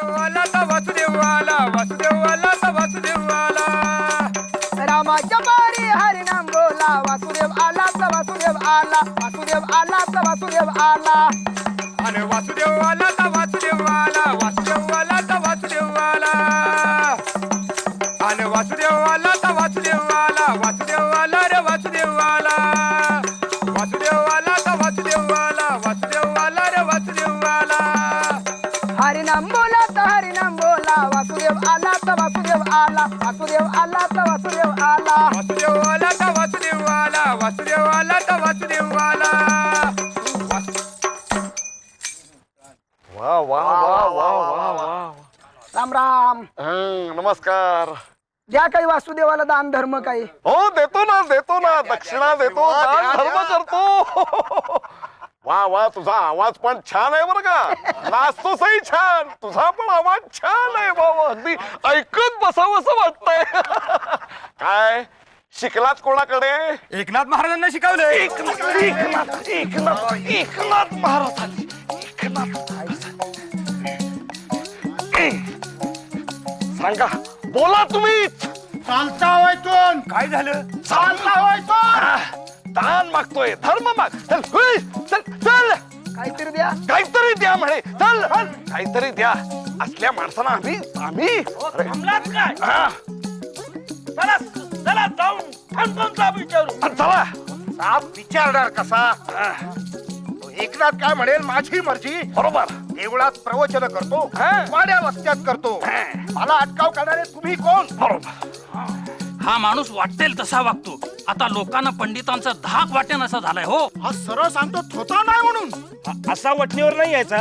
वासुदेव आला तर वासुदेव आला वासुदेव आला तर वासुदेव आला रामाच्या पारी हरिनाम बोला वासुदेव आला वासुदेव आला वासुदेव आला वासुदेव आला आणि वासुदेव आला. वासुदेव आला वासुदेव आला वा वा वा वा वा वा राम राम. हं, नमस्कार. द्या काही वासुदेवाला दान धर्म काही. हो देतो ना देतो ना. दक्षिणा देतो दान धर्म करतो. वा वा तुझा आवाज पण छान आहे बरं का. नाचतोसही छान. तुझा पण आवाज छान आहे बाबा अगदी ऐकत बसावंसं वाटतंय. काय? शिकलात कोणाकडे? एकनाथ महाराजांना शिकवलंय. एकनाथ एकनाथ एकनाथ एकनाथ महाराजांनी. सांगा. बोला तुम्हीच चालता वैतून काय झालं? चालता आह, दान मागतोय धर्म माग. चल हुई, चल चल. काहीतरी द्या. काहीतरी द्या म्हणे. चल काहीतरी द्या. असल्या माणसांना आम्ही आम्ही अरे, हा, चला चला जाऊन ठणठणचा विचारू चला. साप विचारणार कसा? तो एकनाथ काय म्हणेल? माझी मर्जी. बरोबर. देवळात प्रवचन करतो हा. वाड्या वस्त्यात करतो. हा. मला अटकाव करणारे तुम्ही कोण? हा माणूस वाटेल तसा वागतो. आता लोकांना पंडितांचा धाक वाटेन असा झालाय हो. हा सरळ सांगतो थोता नाही म्हणून. असा वटणीवर नाही यायचा.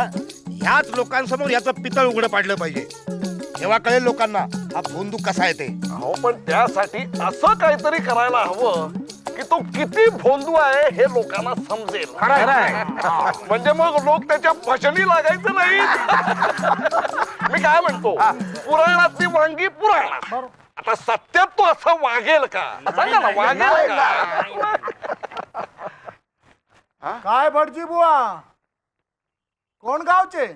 ह्याच लोकांसमोर याचं पितळ उघडं पाडलं पाहिजे. तेव्हा कळेल लोकांना हा भोंदू कसा आहे ते अहो पण त्यासाठी असं काहीतरी करायला हवं. की तो किती भोंदू आहे हे लोकांना समजेल. म्हणजे मग लोक त्याच्या भजनी लागायचं नाही. मी काय म्हणतो? पुराणातली वांगी पुराणात. आता सत्यात तो असं वागेल का? सांगा ना वागेल का? काय भटजी बुवा? कोण गावचे?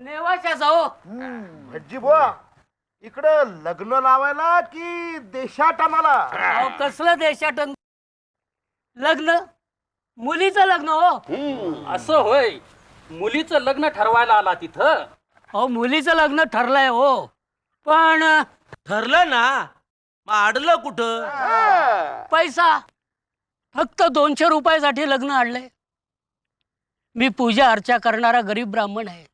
नेवाच्या जाओ. भटजी बुवा इकडं लग्न लावायला की अहो कसलं देशाटन? लग्न? मुलीचं लग्न हो. असं होय. मुलीचं लग्न ठरवायला आला तिथं. अहो मुलीचं लग्न ठरलंय हो. पण ठरलं ना. मग अडलं कुठं पैसा. फक्त दोनशे रुपयासाठी लग्न आणलंय. मी पूजा अर्चा करणारा गरीब ब्राह्मण आहे.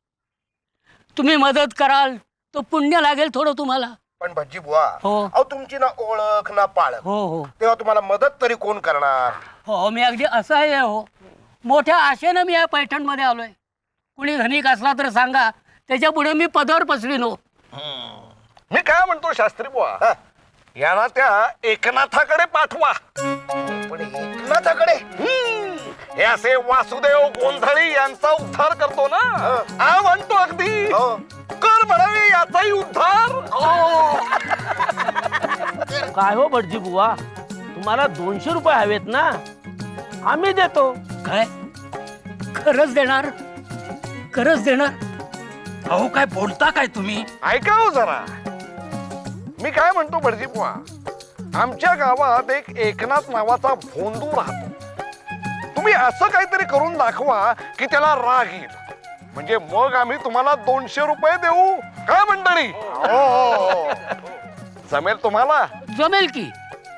तुम्ही मदत कराल तो पुण्य लागेल थोडं तुम्हाला. पण भटजी बुवा हो. अहो तुमची ना ओळख ना पाळख. हो हो. तेव्हा तुम्हाला मदत तरी कोण करणार? हो मी अगदी असं आहे हो. मोठ्या आशेनं मी या पैठणमध्ये आलोय. कुणी धनिक असला तर सांगा त्याच्या पुढे मी पदावर पसरीन हो. मी काय म्हणतो शास्त्री बुवा? यांना त्या एकनाथाकडे पाठवा. पण एकनाथाकडे? हे असे वासुदेव गोंधळी यांचा उद्धार करतो ना? हा. म्हणतो अगदी. हो. कर म्हणावे याचाही उद्धार. काय हो भटजी बुवा? तुम्हाला दोनशे रुपये हवेत ना? आम्ही देतो. काय? खरंच देणार? खरंच देणार? अहो काय बोलता काय तुम्ही? ऐका हो जरा. मी काय म्हणतो भटजी बुवा आमच्या गावात एक एकनाथ नावाचा भोंदू राहतो. तुम्ही असं काहीतरी करून दाखवा की त्याला राग येईल. म्हणजे मग आम्ही तुम्हाला दोनशे रुपये देऊ. काय मंडळी? हो. जमेल तुम्हाला? जमेल की.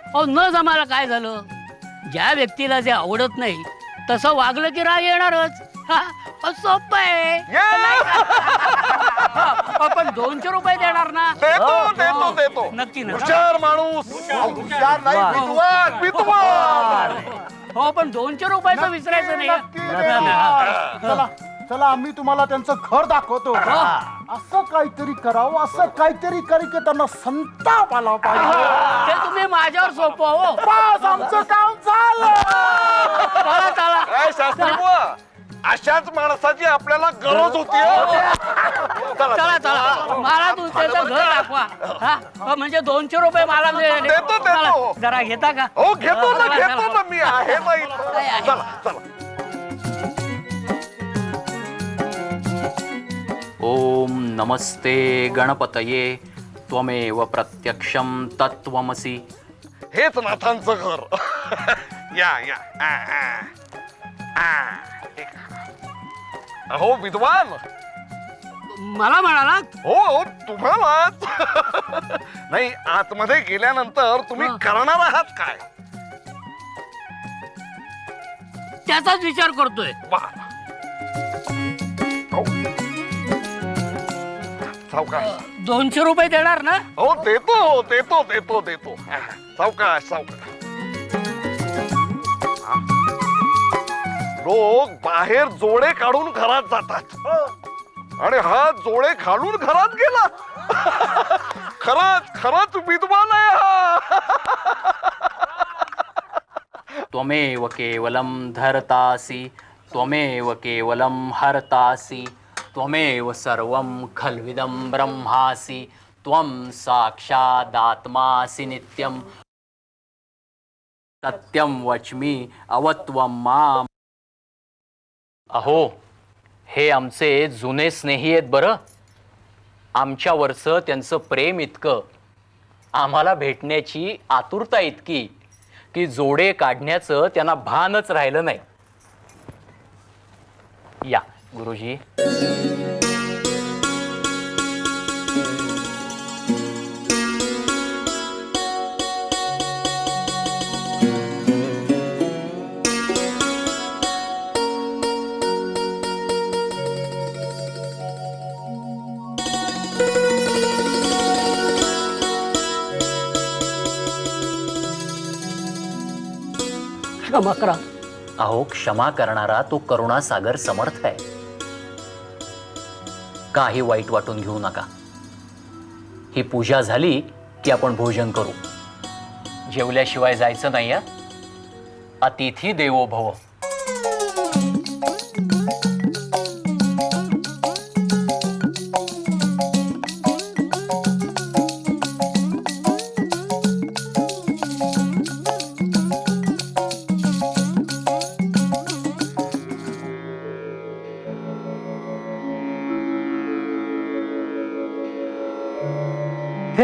अहो न जमायला काय झालं? ज्या व्यक्तीला जे आवडत नाही तसं वागलं की राग येणारच. हा, सोपं आहे. ये! अहो, पण दोनशे रुपये देणार ना? देतो देतो देतो. नक्की ना. हुशार माणूस. हुशार नाही वा. विद्वान विद्वान. हो पण दोनशे रुपयाचं विसरायचं नाही. नक्की हा. चला. चला आम्ही तुम्हाला त्यांचं घर दाखवतो. हो. असं काहीतरी करावं असं काहीतरी करी की त्यांना संताप आला पाहिजे. ते तुम्ही माझ्यावर सोपं हो. बस आमचं काम झालं. चला चला. काय शास्त्री बुवा अशाच माणसाची आपल्याला गरज होती हं. चला, चला मला घर दाखवा. हा? म्हणजे दोनशे रुपये मला मिळाले. देतो, देतो. चला, जरा घेता का? हो घेतो ना चला, घेतो चला. ना मी आहे ना काय इथं आहे? चला चला. ओम नमस्ते गणपतये त्वमेव प्रत्यक्षम तत्वमसी हेच नाथांचं घर. या या. आ, आ. आ. अहो विद्वान. मला म्हणाला हो हो तुम्हालाच. नाही आतमध्ये गेल्यानंतर तुम्ही हा. करणार आहात काय? त्याचाच विचार करतोय. वा. सावकाश. दोनशे रुपये देणार ना? हो देतो हो देतो देतो देतो. हा, सावकाश सावकाश. हा. लोक बाहेर जोडे काढून घरात जातात. आणि हा जोडे घालून घरात गेला. खरंच खरंच विद्वान आहे हा. त्वमेव केवलं धरतासि त्वमेव केवलं हरतासि. त्वमेव सर्वं खल्विदं ब्रह्मासि त्वं साक्षादात्मासि नित्यं। सत्यं वच्मि अवत्वं माम। अहो हे आमचे जुने स्नेही आहेत बरं. आमच्यावरचं त्यांचं प्रेम इतकं. आम्हाला भेटण्याची आतुरता इतकी की जोडे काढण्याचं त्यांना भानच राहिलं नाही. या गुरुजी. क्षमा करा. अहो क्षमा करणारा तो करुणासागर समर्थ आहे. काही वाईट वाटून घेऊ नका. ही पूजा झाली की आपण भोजन करू. जेवल्याशिवाय जायचं नाही अतिथी देवो भव.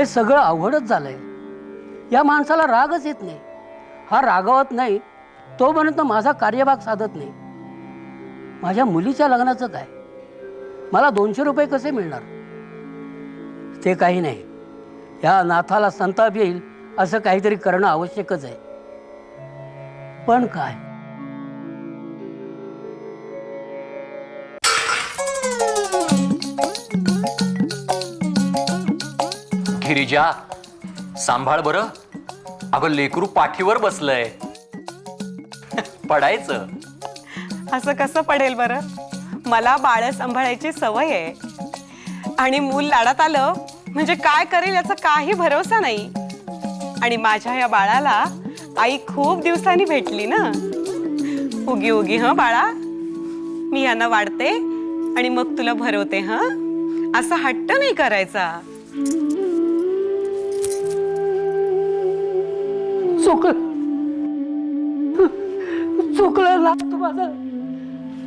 हे सगळं अवघडच झालंय. या माणसाला रागच येत नाही. हा रागवत नाही तोपर्यंत माझा कार्यभाग साधत नाही. माझ्या मुलीच्या लग्नाचं काय? मला दोनशे रुपये कसे मिळणार? ते काही नाही. या नाथाला संताप येईल असं काहीतरी करणं आवश्यकच आहे. पण काय? गिरिजा सांभाळ बरं. अगं लेकरू पाठीवर बसलंय. पडायचं. असं कसं पडेल बरं? मला बाळ सांभाळायची सवय आहे. आणि मूल लाडात आलं म्हणजे काय करेल याचा काही भरोसा नाही. आणि माझ्या या बाळाला आई खूप दिवसांनी भेटली ना. उगी उगी ह बाळा? मी यांना वाढते आणि मग तुला भरवते हं? असा हट्ट नाही करायचा. चुकलं चुकलं ना तुम्हाला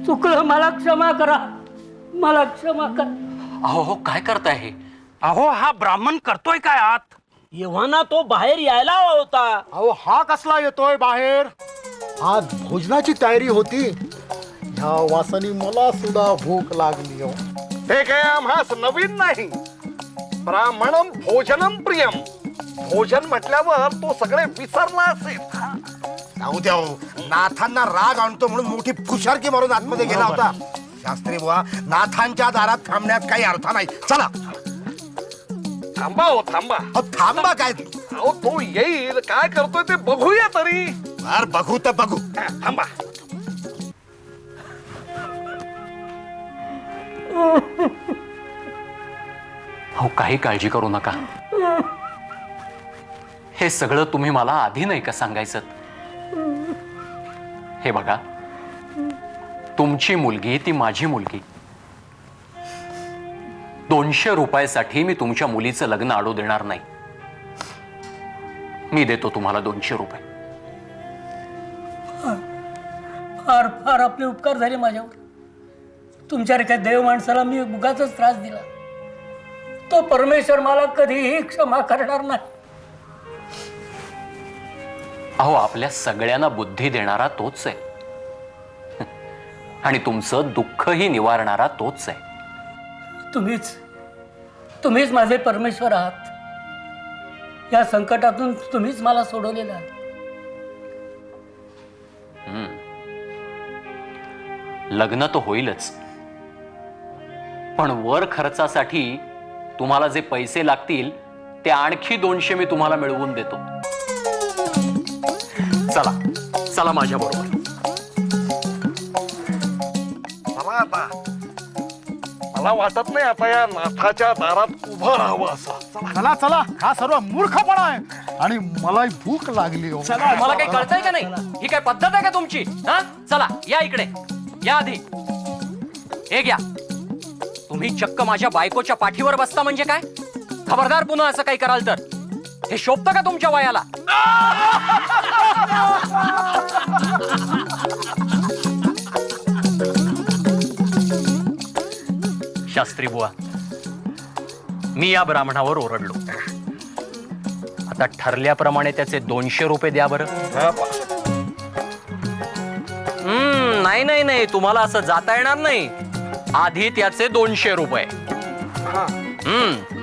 चुकलं मला क्षमा करा. मला क्षमा करा. अहो हो काय करताय हे? अहो हा ब्राह्मण करतोय काय आत? एव्हाना तो बाहेर यायला हवा होता. अहो हा कसला येतोय बाहेर? आज भोजनाची तयारी होती. ह्या वासानी मला सुद्धा भूक लागली हो. हे काय आम्हास नवीन नाही. ब्राह्मणम भोजनम प्रियम. भोजन म्हटल्यावर तो सगळे विसरला असेल. जाऊ द्या हो. नाथांना राग आणतो म्हणून मोठी फुशारकी मारून आतमध्ये गेला होता. शास्त्री बुवा नाथांच्या दारात थांबण्यात काही अर्थ नाही. चला. थांबा हो थांबा. अहो, थांबा काय? अहो तो येईल. काय करतोय ते बघूया तरी. बर बघू तर बघू. हा, थांबा. अहो काही काळजी करू नका. हे सगळं तुम्ही मला आधी नाही का सांगायचं? हे बघा तुमची मुलगी ती माझी मुलगी. दोनशे रुपयासाठी मी तुमच्या मुलीचं लग्न आडू देणार नाही. मी देतो तुम्हाला दोनशे रुपये. फार फार आपले उपकार झाले माझ्यावर. तुमच्यासारख्या देव माणसाला मी उगाच त्रास दिला. तो परमेश्वर मला कधीही क्षमा करणार नाही. अहो आपल्या सगळ्यांना बुद्धी देणारा तोच आहे. आणि तुमचं दुःखही निवारणारा तोच आहे. तुम्हीच तुम्हीच माझे परमेश्वर आहात. या संकटातून तुम्हीच मला सोडवलेलं आहे. लग्न तर होईलच. पण वर खर्चासाठी तुम्हाला जे पैसे लागतील ते आणखी दोनशे मी तुम्हाला मिळवून देतो. चला. चला माझ्या बरोबर. चला आता. मला वाटत नाही आता या नाथाच्या दारात उभं राहावं असं. चला. चला चला. हा सर्व मूर्खपणा आहे. आणि मलाही भूक लागली हो. तुम्हाला काही कळतंय का नाही? ही काय पद्धत आहे का तुमची? हा? चला या इकडे. या आधी. हे घ्या. तुम्ही चक्क माझ्या बायकोच्या पाठीवर बसता म्हणजे काय? खबरदार पुन्हा असं काही कराल तर. हे शोभतं का तुमच्या वयाला? शास्त्री बुवा मी या ब्राह्मणावर ओरडलो. आता ठरल्याप्रमाणे त्याचे दोनशे रुपये द्या बरं. हम्म, नाही नाही नाही तुम्हाला असं जाता येणार नाही. आधी त्याचे दोनशे रुपये. हम्म.